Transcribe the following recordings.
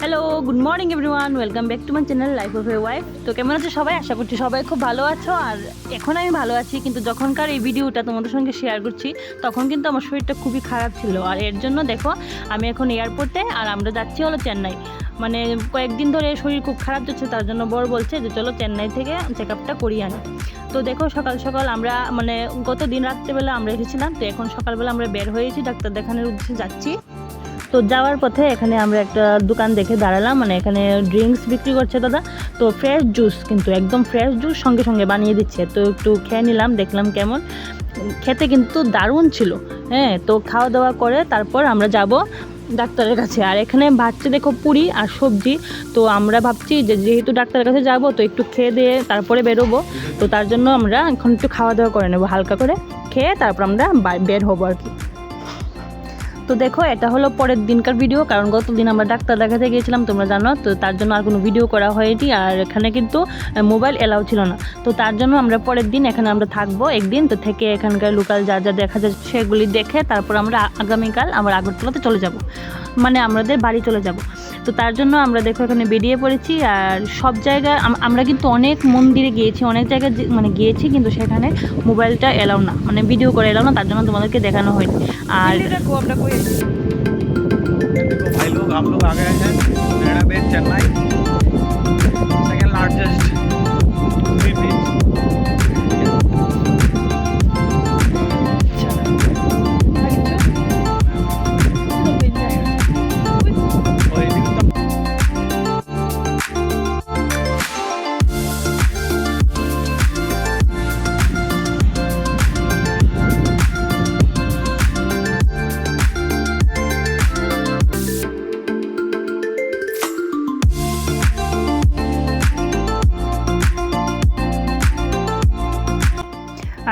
Hello good morning everyone welcome back to my channel life of a wife তো কেমন আছো সবাই? আশা করছি সবাই খুব ভালো আছো। আর এখন আমি ভালো আছি, কিন্তু যখনকার এই ভিডিওটা তোমাদের সঙ্গে শেয়ার করছি, তখন কিন্তু আমার শরীরটা খুবই খারাপ ছিল। আর এর জন্য দেখো, আমি এখন এয়ারপোর্টে আর আমরা যাচ্ছি হলো চেন্নাই। মানে কয়েকদিন ধরে শরীর খুব খারাপ যাচ্ছে, তার জন্য বড় বলছে যে, চলো চেন্নাই থেকে চেক আপটা করিয়ে আনি। তো দেখো, সকাল সকাল আমরা মানে গত দিন রাত্রেবেলা আমরা এসেছিলাম, তো এখন সকালবেলা আমরা বের হয়েছি, ডাক্তার দেখানোর উদ্দেশ্যে যাচ্ছি। তো যাওয়ার পথে এখানে আমরা একটা দোকান দেখে দাঁড়ালাম মানে এখানে ড্রিঙ্কস বিক্রি করছে দাদা। তো ফ্রেশ জুস কিন্তু একদম ফ্রেশ জুস সঙ্গে সঙ্গে বানিয়ে দিচ্ছে। তো একটু খেয়ে নিলাম, দেখলাম কেমন। খেতে কিন্তু দারুণ ছিল। হ্যাঁ তো খাওয়া দাওয়া করে তারপর আমরা যাব ডাক্তারের কাছে। আর এখানে বাচ্চা দেখো পুরি আর সবজি। তো আমরা ভাবছি যে যেহেতু ডাক্তারের কাছে যাব, তো একটু খেয়ে দিয়ে তারপরে বেরোবো। তো তার জন্য আমরা এখন একটু খাওয়া দাওয়া করে নেব, হালকা করে। খেয়ে তারপর আমরা বের হব আর কি। তো দেখো, এটা হলো পরের দিনকার ভিডিও কারণ গত দিন আমরা ডাক্তার দেখাতে গিয়েছিলাম, তোমরা জানো, তো তার জন্য আর কোনো ভিডিও করা হয়নি, আর এখানে কিন্তু মোবাইল এলাও ছিল না। তো তার জন্য আমরা পরের দিন এখানে আমরা থাকব একদিন, তো থেকে এখানকার লোকাল যা যা দেখা যায় সেগুলি দেখে তারপর আমরা আগামীকাল আমরা আগরতলাতে চলে যাব। মানে আমাদের বাড়ি চলে যাব। তো তার জন্য আমরা দেখো এখানে বেরিয়ে পড়েছি, আর সব জায়গায় আমরা কিন্তু অনেক মন্দিরে গিয়েছি, অনেক জায়গায় মানে গিয়েছি, কিন্তু সেখানে মোবাইলটা এলাও না মানে ভিডিও করে এলাও না, তার জন্য তোমাদেরকে দেখানো হয়নি। আর देखो भाई लोग हम लोग आ गए हैं नैना बेच चेन्नई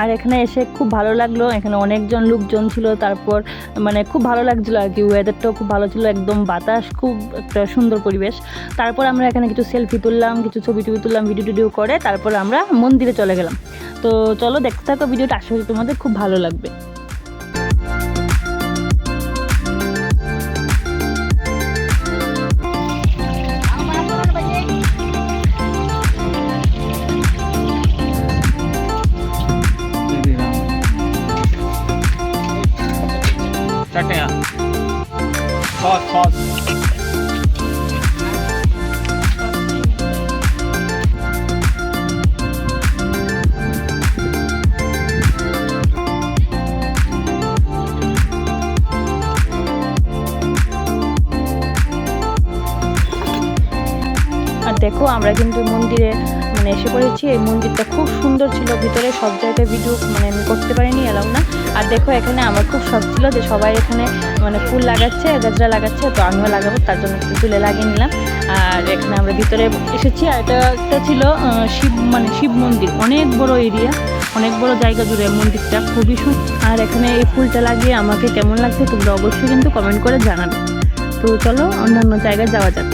আর এখানে এসে খুব ভালো লাগল। এখানে অনেকজন লোকজন ছিল, তারপর মানে খুব ভালো লাগছিল আর কি। ওয়েদারটাও খুব ভালো ছিল, একদম বাতাস, খুব একটা সুন্দর পরিবেশ। তারপর আমরা এখানে কিছু সেলফি তুললাম, কিছু ছবি টবি তুললাম ভিডিও টিডিও করে তারপর আমরা মন্দিরে চলে গেলাম। তো চলো দেখতে থাকো ভিডিওটা আশা করি তোমাদের খুব ভালো লাগবে। चटे सॉस सॉस আর দেখো আমরা কিন্তু মন্দিরে মানে এসে পড়েছি। এই মন্দিরটা খুব সুন্দর ছিল। ভিতরে সব জায়গায় ভিডিও মানে আমি করতে পারিনি এলাম না। আর দেখো এখানে আমার খুব শখ ছিল যে সবাই এখানে মানে ফুল লাগাচ্ছে, গাছরা লাগাচ্ছে, তো আমিও লাগাবো, তার জন্য একটু তুলে লাগিয়ে নিলাম। আর এখানে আমরা ভিতরে এসেছি, আর এটা একটা ছিল শিব মানে শিব মন্দির। অনেক বড় এরিয়া অনেক বড় জায়গা জুড়ে মন্দিরটা, খুবই সুন্দর আর এখানে এই ফুলটা লাগিয়ে আমাকে কেমন লাগছে তোমরা অবশ্যই কিন্তু কমেন্ট করে জানাবে। তো চলো অন্যান্য জায়গায় যাওয়া যাক।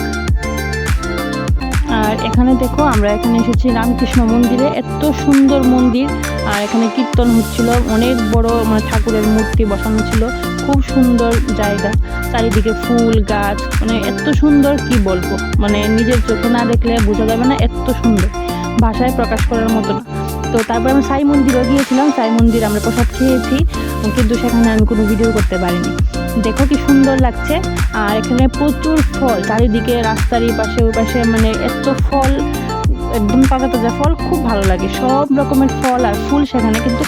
আর এখানে দেখো আমরা এখানে এসেছি রামকৃষ্ণ মন্দিরে। এত সুন্দর মন্দির। আর এখানে কীর্তন হচ্ছিল, অনেক বড় মানে ঠাকুরের মূর্তি বসানো ছিল। খুব সুন্দর জায়গা। চারিদিকে ফুল, গাছ মানে এত সুন্দর কি বলব? মানে নিজের চোখে না দেখলে বোঝা যাবে না এত সুন্দর। ভাষায় প্রকাশ করার মতো না। তো তারপর আমরা সাই মন্দিরও গিয়েছিলাম। সাই মন্দির আমরা প্রসাদ খেয়েছি। কিন্তু সেখানে আমি কোনো ভিডিও করতে পারিনি। দেখো কি সুন্দর লাগছে। আর এখানে প্রচুর ফল, চারিদিকে রাস্তার এই পাশে ওই পাশে মানে এত ফল, একদম পাকা তাজা ফল, খুব ভালো লাগে। সব রকমের ফল আর ফুল সেখানে কিন্তু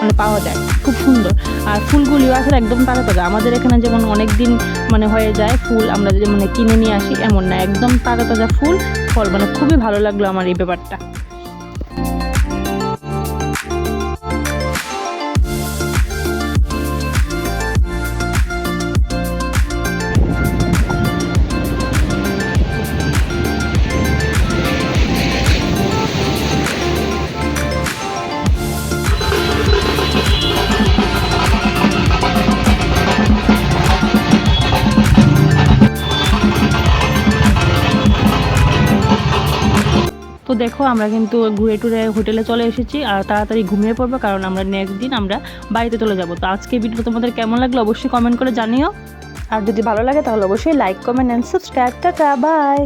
মানে পাওয়া যায়। খুব সুন্দর। আর ফুলগুলিও আসলে একদম তাজা তাজা। আমাদের এখানে যেমন অনেক দিন মানে হয়ে যায় ফুল, আমরা যে মানে কিনে নিয়ে আসি, এমন না। একদম তাজা তাজা ফুল, ফল মানে খুবই ভালো লাগল আমার এই ব্যাপারটা। তো দেখো, আমরা কিন্তু ঘুরে টুরে হোটেলে চলে এসেছি আর তাড়াতাড়ি ঘুমিয়ে পড়ব কারণ আমরা নেক্সট দিন আমরা বাড়িতে চলে যাব। তো আজকে ভিডিও তোমাদের কেমন লাগল অবশ্যই কমেন্ট করে জানিও। আর যদি ভালো লাগে তাহলে অবশ্যই like comment and subscribe tata bye